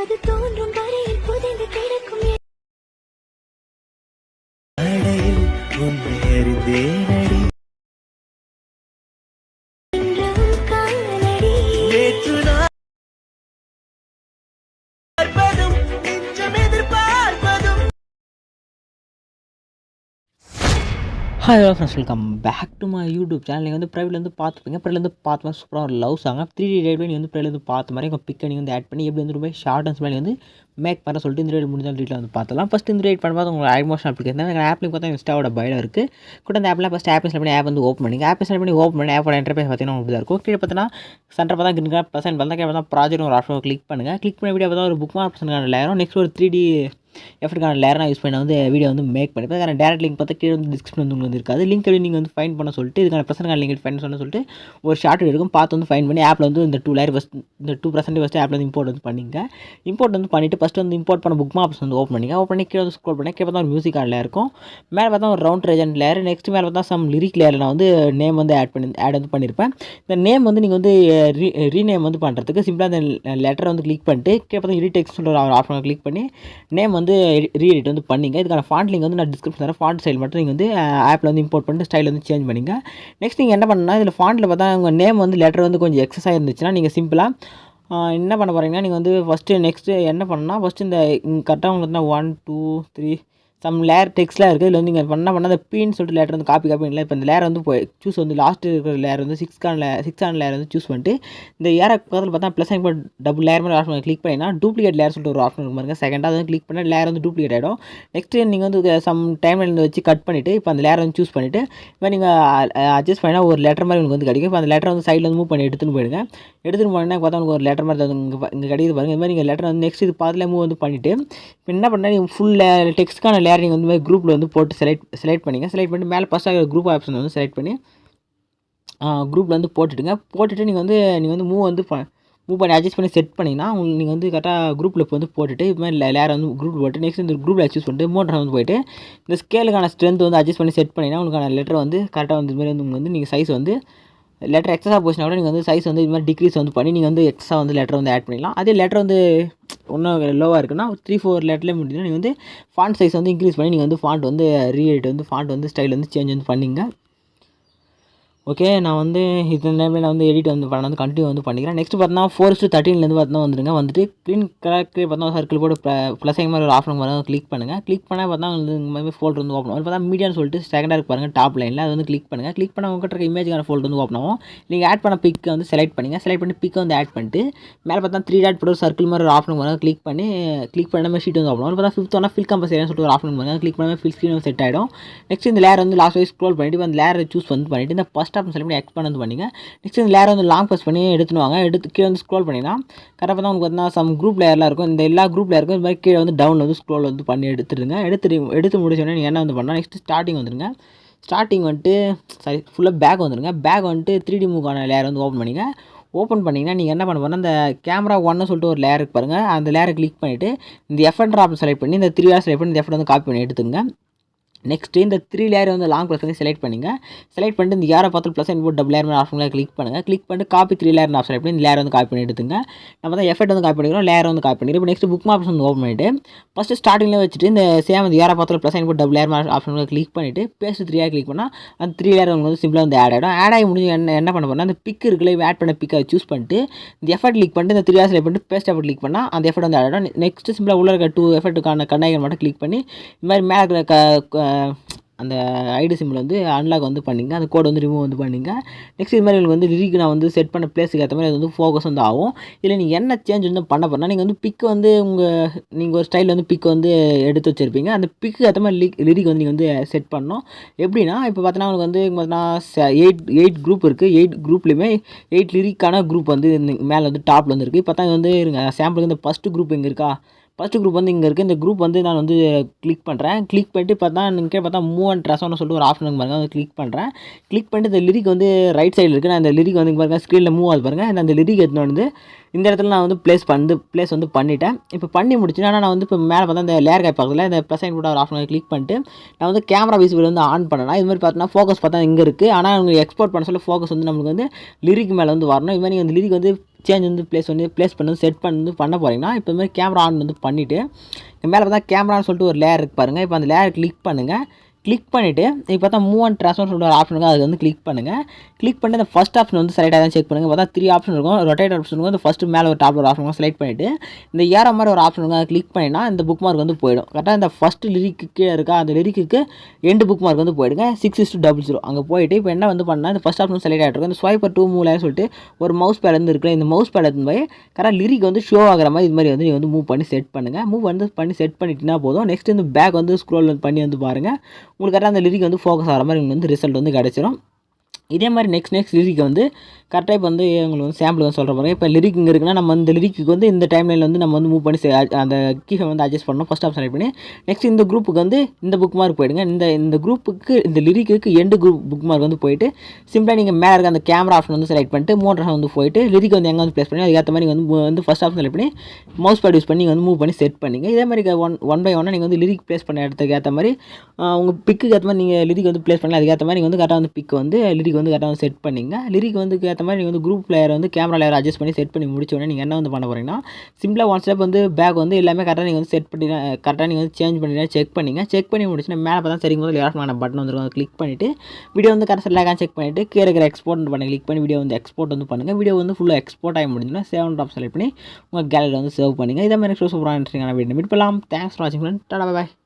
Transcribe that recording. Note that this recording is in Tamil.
அது தோன்றும் வரையில் புதைந்து கிடக்கும் அடையில் உன்னை அறிந்தேனடி hi friends welcome back to my YouTube channel நீங்கள் வந்து ப்ரைவேட்லேருந்து பார்த்துப்பீங்க ப்ரைவேட்ல பார்த்து சூப்பராக ஒரு லவ் சாங்க த்ரீ டி ரேட் நீங்கள் வந்து ப்ரைவேட்ல பார்த்த மாதிரி உங்கள் பிக்கை நீங்கள் வந்து ஆட் பண்ணி எப்படி வந்து ரொம்ப ஷார்ட் அண்ட் ஸ்மெல் வந்து மேக் பண்ண சொல்லிட்டு இந்த ரேட் முடிஞ்சால் வீட்டில் வந்து பார்த்தலாம் ஃபஸ்ட் இந்த ரேட் பண்ணும்போது உங்களுக்கு ஐமோஷன் அப்ளிகேஷன் எங்கள் ஆப்லேயும் பார்த்தா இன்ஸ்டாவோட பயோ இருக்குது கூட அந்த ஆப்பில் ஃபஸ்ட் ஆப் இன்ஸ்டால் பண்ணி ஆப் வந்து ஓப்பன் பண்ணிங்க ஆப் இன்ஸ்டால் பண்ணி ஓப்பன் பண்ணி ஆப்போட இன்டர்ஃபேஸ் பார்த்தீங்கன்னா உங்களுக்கு தான் இருக்கும். கீழே பார்த்தீங்கன்னா சென்டர் பார்த்தா கிரீன் கலர் பர்சன் பார்த்தா கீழே பார்த்தா ப்ராஜெக்ட் ஒரு ஆப்ஷன் கிளிக் பண்ணுங்கள் கிளிக் பண்ணி வீடியோ பார்த்தா ஒரு புக் ஆப்ஷனுக்கான லேரும் நெக்ஸ்ட் ஒரு த்ரீ டி எஃபர்ட்கான லேரனா யூஸ் பண்ணி வந்து வீடியோ வந்து மேக் பண்ணி அதுக்கான டேரக்ட் லிங்க் பார்த்தா கீழே வந்து டிஸ்கிரிப்ஷன் வந்து உங்களுக்கு இருக்காது. லிங்க் எப்படி நீங்கள் வந்து ஃபைன் பண்ண சொல்லிட்டு இதுக்கான பர்சனல் லிங்க் ஃபைன் பண்ண சொல்லிட்டு ஒரு ஷார்ட் இருக்கும். பார்த்து வந்து ஃபைன் பண்ணி ஆப்பில் வந்து இந்த டூ லேர் ஃபஸ்ட் இந்த டூ பர்சன்ட் ஃபஸ்ட்டு ஆப்பில் வந்து இம்போர்ட் வந்து பண்ணிங்க. இம்போர்ட் வந்து பண்ணிவிட்டு ஃபஸ்ட்டு வந்து இம்போர்ட் பண்ண புக் மாப்ஸ் வந்து ஓப்பன் பண்ணிங்க. ஓப்பன் பண்ணி கீழே வந்து ஸ்க்ரோல் பண்ணி கீழே பார்த்தா ஒரு மியூசிக் ஆர்டில் இருக்கும். மேலே பார்த்தா ஒரு ரவுண்ட் ரேஜன் லேர் நெக்ஸ்ட் மேலே பார்த்தா சம் லிரிக் லேயர் நான் வந்து நேம் வந்து ஆட் பண்ணி ஆட் வந்து பண்ணியிருப்பேன் இந்த நேம் வந்து நீங்கள் வந்து ரீ ரீநேம் வந்து பண்ணுறதுக்கு சிம்பிளாக அந்த லெட்டரை வந்து கிளிக் பண்ணிட்டு கீழே பார்த்தா எடிட் சொல்கிற ஒரு ஆப்ஷனை கிளிக் பண்ணி நேம் வந்து ரீ எடிட் வந்து பண்ணிங்க. இதுக்கான ஃபாண்ட் லிங்க் வந்து நான் டிஸ்கிரிப்ஷன் தரேன். ஃபாண்ட் ஸ்டைல் மட்டும் நீங்கள் வந்து ஆப்பில் வந்து இம்போர்ட் பண்ணிட்டு ஸ்டைல் வந்து சேஞ்ச் பண்ணிங்க. நெக்ஸ்ட் நீங்கள் என்ன பண்ணணும்னா இதில் ஃபாண்ட்டில் பார்த்தா உங்கள் நேம் வந்து லெட்டர் வந்து கொஞ்சம் எக்ஸஸாக இருந்துச்சுன்னா நீங்கள் சிம்பிளாக என்ன பண்ண போகிறீங்கன்னா நீங்கள் வந்து ஃபஸ்ட்டு நெக்ஸ்ட்டு என்ன பண்ணால் ஃபஸ்ட்டு இந்த கரெக்டாக உங்களுக்கு one two three some layer டெக்ஸ்ட்லாம் இருக்குது இதில் வந்து நீங்கள் பண்ண பண்ண அந்த பீன்னு சொல்லிட்டு லேட்டர் வந்து காப்பி காப்பி இல்லை இப்போ இந்த லேர் வந்து போய் சூஸ் வந்து லாஸ்ட் இருக்கிற லேர் வந்து சிக்ஸ் கான் லே சிக்ஸ் ஆன் லேர் வந்து சூஸ் பண்ணிட்டு இந்த ஏற பக்கத்தில் பார்த்தா ப்ளஸ் இப்போ டபுள் லேர் மாதிரி ஆப்ஷன் கிளிக் பண்ணினா டூப்ளிகேட் லேர் சொல்லிட்டு ஒரு ஆப்ஷன் பாருங்க. செகண்டாக வந்து கிளிக் பண்ணால் லேர் வந்து டூப்ளிகேட் ஆகிடும் நெக்ஸ்ட் நீங்கள் வந்து சம் டைமில் இருந்து வச்சு கட் பண்ணிவிட்டு இப்போ அந்த லேர் வந்து சூஸ் பண்ணிவிட்டு இப்போ நீங்கள் அட்ஜஸ்ட் பண்ணினா ஒரு லெட்டர் மாதிரி உங்களுக்கு வந்து கிடைக்கும். இப்போ அந்த லெட்டர் வந்து சைடில் வந்து மூவ் பண்ணி எடுத்துன்னு போயிடுங்க. எடுத்துன்னு போனீங்கன்னா பார்த்தா உங்களுக்கு ஒரு லெட்டர் மாதிரி இங்கே இங்கே கிடைக்குது பாருங்க. இந்த மாதிரி நீங்கள் லெட்டர் வந்து நெக்ஸ்ட் இது பாதில் மூவ் வந்து பண்ணிவிட்டு இப்போ என்ன பண்ணால் நீங்கள் ஃபுல் டெக்ஸ்ட்கான லேர் நீங்கள் வந்து குரூப்பில் வந்து போட்டு செலக்ட் செலக்ட் பண்ணிங்க. செலக்ட் பண்ணிட்டு மேலே ஃபஸ்ட்டாக குரூப் ஆப்ஷன் வந்து செலக்ட் பண்ணி குரூப்பில் வந்து போட்டுட்டுங்க போட்டுட்டு நீங்கள் வந்து நீங்கள் வந்து மூவ் வந்து மூவ் பண்ணி அட்ஜஸ்ட் பண்ணி செட் பண்ணிங்கன்னா உங்களுக்கு நீங்கள் வந்து கரெக்டாக குரூப்பில் இப்போ வந்து போட்டுட்டு இது மாதிரி வந்து குரூப் போட்டு நெக்ஸ்ட் இந்த குரூப்பில் சூஸ் பண்ணிட்டு மோட்டர் வந்து போயிட்டு இந்த ஸ்கேலுக்கான ஸ்ட்ரென்த் வந்து அட்ஜஸ்ட் பண்ணி செட் பண்ணிங்கன்னா உங்களுக்கான லெட்டர் வந்து கரெக்டாக வந்து இதுமாதிரி வந்து உங்களுக்கு வந்து நீங்கள் சைஸ் வந்து லெட்டர் எக்ஸஸாக போச்சுன்னா கூட நீங்கள் வந்து சைஸ் வந்து இது மாதிரி டிக்ரீஸ் வந்து பண்ணி நீங்கள் வந்து எக்ஸ்ட்ரா வந்து லெட்டர் வந்து ஆட் பண்ணிக்கலாம் அதே லெட்டர் வந்து இன்னும் லோவாக இருக்குன்னா த்ரீ ஃபோர் லெட்டர்லேயே முடிஞ்சுன்னா நீங்கள் வந்து ஃபாண்ட் சைஸ் வந்து இன்க்ரீஸ் பண்ணி நீங்கள் வந்து ஃபாண்ட் வந்து ரீஎடிட் வந்து ஃபாண்ட் வந்து ஸ்டைல் வந்து சேஞ்ச் வந்து பண்ணிங்க. ஓகே நான் வந்து இத்தனை நேரமே நான் வந்து எடிட் வந்து பண்ண வந்து கண்டினியூ வந்து பண்ணிக்கிறேன். நெக்ஸ்ட் பார்த்தா ஃபோர் டு தேர்ட்டின்லேருந்து பார்த்தா வந்துருங்க வந்துட்டு க்ளீன் கலர் பார்த்தா சர்க்கிள் போட்டு ப்ளஸ் மாதிரி ஒரு ஆஃப் வரும் கிளிக் பண்ணுங்கள் கிளிக் பண்ணால் பார்த்தா வந்து இந்த மாதிரி ஃபோல்டர் வந்து ஓப்பன் ஆகும். பார்த்தா மீடியான்னு சொல்லிட்டு செகண்டாக பாருங்கள் டாப் லைனில் அது வந்து கிளிக் பண்ணுங்கள் கிளிக் பண்ண உங்கள்கிட்ட இருக்க இமேஜ்க்கான ஃபோல்டர் வந்து ஓப்பன் ஆகும். நீங்கள் ஆட் பண்ண பிக்கை வந்து செலக்ட் பண்ணுங்கள் செலக்ட் பண்ணி பிக்கை வந்து ஆட் பண்ணிட்டு மேலே பார்த்தா த்ரீ டாட் போட்டு சர்க்கிள் மாதிரி ஒரு ஆப்ஷன் வரும் கிளிக் பண்ணி கிளிக் பண்ணாமல் ஷீட் வந்து ஓப்பன் ஆகும். பார்த்தா ஃபிஃப்த் ஒன்னா ஃபில் கம்பஸ் சொல்லிட்டு ஒரு ஆப்ஷன் பாருங்க கிளிக் பண்ணாமல் ஃபில் ஸ்க்ரீன் செட் ஆகிடும் நெக்ஸ்ட் இந்த லேர் வந்து லாஸ்ட் வைஸ் ஸ்க்ரோல் பண்ணிட்டு அந்த லேரை சூஸ் வந்து பண்ணிட்டு இந்த ஃபஸ்ட் ஆப்ஷன் செலக்ட் பண்ணி வந்து பண்ணிங்க. நெக்ஸ்ட் இந்த லேயரை வந்து லாங் ப்ரெஸ் பண்ணி எடுத்துன்னு வாங்க. எடுத்து கீழே வந்து ஸ்க்ரோல் பண்ணிங்கன்னா கரெக்டாக தான் உங்களுக்கு பார்த்தீங்கன்னா சம் குரூப் லேயர்லாம் இருக்கும். இந்த எல்லா குரூப் லேயருக்கும் இந்த மாதிரி கீழே வந்து டவுன் வந்து ஸ்க்ரோல் வந்து பண்ணி எடுத்துடுங்க. எடுத்து எடுத்து முடிச்சோடனே நீங்கள் என்ன வந்து பண்ணால் நெக்ஸ்ட் ஸ்டார்டிங் வந்துருங்க ஸ்டார்டிங் வந்துட்டு சாரி ஃபுல்லாக பேக் வந்துருங்க பேக் வந்துட்டு த்ரீ டி மூக்கான லேயர் வந்து ஓப்பன் பண்ணிங்க. ஓப்பன் பண்ணிங்கன்னா நீங்கள் என்ன பண்ண போனால் அந்த கேமரா ஒன்னு சொல்லிட்டு ஒரு லேயருக்கு பாருங்கள் அந்த லேயரை கிளிக் பண்ணிவிட்டு இந்த எஃப்என் ட்ராப் செலக்ட் பண்ணி இந்த த்ரீ ஆர் செலக்ட் பண்ணி இந்த எஃப்என் வந்து காப்பி பண்ணி எடுத்துங்க நெக்ஸ்ட்டு இந்த த்ரீ லேயர் வந்து லாங் ப்ரெஸ் பண்ணி செலக்ட் பண்ணுங்கள் செலக்ட் பண்ணிட்டு இந்த யாரை பார்த்து ப்ளஸ் இன்போட் டபுள் லேயர் ஆப்ஷனில் கிளிக் பண்ணுங்கள் கிளிக் பண்ணிட்டு காப்பி த்ரீ லேயர் ஆப்ஷன் எப்படி பண்ணி இந்த லேயர் வந்து காப்பி பண்ணி எடுத்துங்க. நம்ம தான் எஃபெக்ட் வந்து காப்பி பண்ணிக்கிறோம். லேயர் வந்து காப்பி பண்ணிக்கிறோம். இப்போ நெக்ஸ்ட் புக் ஆப்ஷன் வந்து ஓப்பன் பண்ணிட்டு ஃபஸ்ட்டு ஸ்டார்டிங்கில் வச்சுட்டு இந்த சேம் வந்து யாரை பார்த்து ப்ளஸ் இன்போட் டபுள் லேயர் ஆப்ஷனில் கிளிக் பண்ணிவிட்டு பேஸ்ட் த்ரீ கிளிக் பண்ணால் அந்த த்ரீ லேயர் உங்களுக்கு வந்து சிம்பிளாக வந்து ஆட் ஆகிடும் ஆட் ஆகி முடிஞ்சு என்ன என்ன பண்ண போனால் அந்த பிக் இருக்குல்ல ஆட் பண்ண பிக்கை சூஸ் பண்ணிட்டு இந்த எஃபர்ட் கிளிக் பண்ணிட்டு இந்த த்ரீ லேயர் செலக்ட் பண்ணிட்டு பேஸ்ட் எஃபர்ட் கிளிக் பண்ணால் அந்த எஃபர்ட் வந்து ஆட் ஆகிடும் நெக்ஸ்ட் சிம்பிளாக உள்ள இருக்க டூ எஃபர்ட்டுக்கான கண்ணாயகன் மட்டும் கிளிக் பண்ணி இந்த மாதிரி மேலே இருக்கிற க அந்த ஐடி சிம்மில் வந்து அன்லாக் வந்து பண்ணிங்க. அந்த கோட் வந்து ரிமூவ் வந்து பண்ணிங்க. நெக்ஸ்ட் இது மாதிரி உங்களுக்கு வந்து லிரிக் நான் வந்து செட் பண்ண பிளேஸுக்கு ஏற்ற மாதிரி அது வந்து ஃபோக்கஸ் வந்து ஆகும். இதில் நீங்கள் என்ன சேஞ்ச் வந்து பண்ண போனால் நீங்கள் வந்து பிக் வந்து உங்கள் நீங்கள் ஒரு ஸ்டைலில் வந்து பிக் வந்து எடுத்து வச்சுருப்பீங்க. அந்த பிக்கு ஏற்ற மாதிரி லிக் லிரிக் வந்து நீங்கள் வந்து செட் பண்ணணும். எப்படின்னா இப்போ பார்த்தீங்கன்னா உங்களுக்கு வந்து பார்த்தீங்கன்னா எயிட் எயிட் குரூப் இருக்குது எயிட் குரூப்லேயுமே எயிட் லிரிக்கான குரூப் வந்து மேலே வந்து டாப்பில் வந்து இருக்குது இப்போ பார்த்தா வந்து இருங்க சாம்பிளுக்கு வந்து ஃபஸ்ட்டு குரூப் எங்கே இருக்கா? ஃபஸ்ட்டு குரூப் வந்து இங்கே இருக்குது இந்த குரூப் வந்து நான் வந்து கிளிக் பண்ணுறேன் கிளிக் பண்ணிட்டு பார்த்தா இங்கே பார்த்தா மூவ் அண்ட் ட்ரெஸ்ஸானு சொல்லிட்டு ஒரு ஆப்ஷன் பாருங்க. அதை கிளிக் பண்ணுறேன் கிளிக் பண்ணிட்டு இந்த லிரிக் வந்து ரைட் சைடில் இருக்குது நான் இந்த லிரிக் வந்து பாருங்கள் பாருங்க ஸ்க்ரீனில் மூவ் ஆகுது பாருங்கள் நான் அந்த லிரிக் எடுத்துன்னு வந்து இந்த இடத்துல நான் வந்து ப்ளேஸ் பண்ணி ப்ளேஸ் வந்து பண்ணிட்டேன். இப்போ பண்ணி முடிச்சுன்னா ஆனால் நான் வந்து இப்போ மேலே பார்த்தா இந்த லேர் காய் பக்கத்தில் இந்த ப்ளஸ் கூட ஒரு ஆப்ஷன் கிளிக் பண்ணிட்டு நான் வந்து கேமரா விசிபிள் வந்து ஆன் பண்ணேன் இது மாதிரி பார்த்தோன்னா ஃபோக்கஸ் பார்த்தா இங்கே இருக்குது ஆனால் உங்களுக்கு எக்ஸ்போர்ட் பண்ண சொல்ல ஃபோக்கஸ் வந்து நம்மளுக்கு வந்து லிரிக் மேலே வந்து வரணும். இது மாதிரி நீங்கள் அந்த லிரிக் வந்து சேஞ்ச் வந்து ப்ளேஸ் வந்து ப்ளேஸ் பண்ணி செட் பண்ணி வந்து பண்ண போகிறீங்கன்னா இப்போ மாதிரி கேமரா ஆன் வந்து பண்ணிவிட்டு மேலே பார்த்தா கேமரான்னு சொல்லிட்டு ஒரு லேயர் இருக்கு பாருங்கள் இப்போ அந்த லேயர் கிளிக் பண்ணுங்கள் கிளிக் பண்ணிவிட்டு இப்போ பார்த்தா மூவ் அண்ட் ட்ரான்ஸ்ஃபர் சொல்லிட்டு ஒரு ஆப்ஷன் இருக்கும் அது வந்து கிளிக் பண்ணுங்கள் கிளிக் பண்ணி அந்த ஃபஸ்ட் ஆப்ஷன் வந்து செலக்ட் ஆகும் செக் பண்ணுங்கள் பார்த்தா த்ரீ ஆப்ஷன் இருக்கும். ரொட்டேட் ஆப்ஷன் இருக்கும். அந்த ஃபஸ்ட்டு மேலே ஒரு டாப்பில் ஒரு ஆப்ஷன் செலக்ட் பண்ணிவிட்டு இந்த ஏற மாதிரி ஒரு ஆப்ஷன் இருக்கும் அதை கிளிக் பண்ணினா இந்த புக் மார்க் வந்து போயிடும். கரெக்டாக இந்த ஃபஸ்ட்டு லிரிக்கு கீழே இருக்கா அந்த லிரிக்கு எண்டு புக் மார்க் வந்து போயிடுங்க. சிக்ஸ் இஸ் டபுள் ஜீரோ அங்கே போயிட்டு இப்போ என்ன வந்து பண்ணால் இந்த ஃபஸ்ட் ஆப்ஷன் செலக்ட் ஆகிட்டு இந்த ஸ்வைப்பர் டூ மூவ்லன்னு சொல்லிட்டு ஒரு மவுஸ் பேட் வந்து இருக்குது இந்த மவுஸ் பேட் போய் கரெக்டாக லிரிக் வந்து ஷோ ஆகிற மாதிரி இது மாதிரி வந்து நீங்கள் வந்து மூவ் பண்ணி செட் பண்ணுங்கள் மூவ் வந்து பண்ணி செட் பண்ணிட்டீங்கன்னா போதும். நெக்ஸ்ட் இந்த பேக் வந்து ஸ்க்ரோல் பண்ணி வந்து பாருங்கள் உங்களுக்கு கரெக்டாக அந்த லிரிக் வந்து ஃபோக்கஸ் ஆகிற மாதிரி உங்களுக்கு வந்து ரிசல்ட் வந்து கிடச்சிரும். இதே மாதிரி நெக்ஸ்ட் நெக்ஸ்ட் லிரிக் வந்து கரெக்டாக இப்போ வந்து உங்களுக்கு வந்து சாம்பிள் வந்து சொல்கிற பாருங்க. இப்போ லிரிக் இங்கே இருக்குன்னா நம்ம இந்த லிரிக்கு வந்து இந்த டைம்லைனில் வந்து நம்ம வந்து மூவ் பண்ணி அந்த கீஃபை வந்து அட்ஜஸ்ட் பண்ணணும். ஃபஸ்ட் ஆஃப் செலக்ட் பண்ணி நெக்ஸ்ட் இந்த குரூப்புக்கு வந்து இந்த புக் மார்க் போயிடுங்க. இந்த இந்த குரூப்புக்கு இந்த லிரிக்கு எண்டு குரூப் புக் மார்க் வந்து போயிட்டு சிம்பிளாக நீங்கள் மேலே இருக்க அந்த கேமரா ஆப்ஷன் வந்து செலக்ட் பண்ணிட்டு மூணு வந்து போயிட்டு லிரிக் வந்து எங்கே வந்து ப்ளேஸ் பண்ணி அதுக்கேற்ற மாதிரி நீங்கள் வந்து வந்து ஃபஸ்ட் ஆப்ஷன் செலக்ட் பண்ணி மவுஸ் பேட் யூஸ் பண்ணி நீங்கள் வந்து மூவ் பண்ணி செட் பண்ணிங்க. இதே மாதிரி ஒன் ஒன் பை ஒன்னாக நீங்கள் வந்து லிரிக் ப்ளேஸ் பண்ண இடத்துக்கு ஏற்ற மாதிரி உங்கள் பிக்குக்கு ஏற்ற மாதிரி நீங்கள் லிரிக் வந்து ப்ளேஸ் பண்ணி அதுக்கேற்ற மாதிரி நீங்கள் வந்து கரெக்டாக வந்து பிக் வந்து லிரிக் வந்து கரெக்டாக வந்து செட் பண்ணிங்க. லிரிக் வந்து ஏற்ற மாதிரி நீங்கள் வந்து குரூப் லேயர் வந்து கேமரா லேயர் அட்ஜஸ்ட் பண்ணி செட் பண்ணி முடிச்ச உடனே நீங்கள் என்ன வந்து பண்ண போகிறீங்கன்னா சிம்பிளாக ஒன் ஸ்டெப் வந்து பேக் வந்து எல்லாமே கரெக்டாக நீங்கள் வந்து செட் பண்ணி கரெக்டாக நீங்கள் வந்து சேஞ்ச் பண்ணி செக் பண்ணிங்க. செக் பண்ணி முடிச்சுன்னா மேலே பார்த்தா சரிங்க போது லேரான பட்டன் வந்துருக்கும் அதை கிளிக் பண்ணிவிட்டு வீடியோ வந்து கரெக்டாக லேக்காக செக் பண்ணிவிட்டு கீழே இருக்கிற எக்ஸ்போர்ட் பண்ணி கிளிக் பண்ணி வீடியோ வந்து எக்ஸ்போர்ட் வந்து பண்ணுங்கள் வீடியோ வந்து ஃபுல்லாக எக்ஸ்போர்ட் ஆகி முடிஞ்சுன்னா சேவ் டாப் செலக்ட் பண்ணி உங்கள் கேலரி வந்து சேவ் பண்ணுங்கள் இதே மாதிரி சூப்பராக இன்ட்ரெஸ்டிங்கான வீடியோ மீட் பண்ணலாம் தேங்க்ஸ் ஃபார் வாட்சிங் டாடா பாய்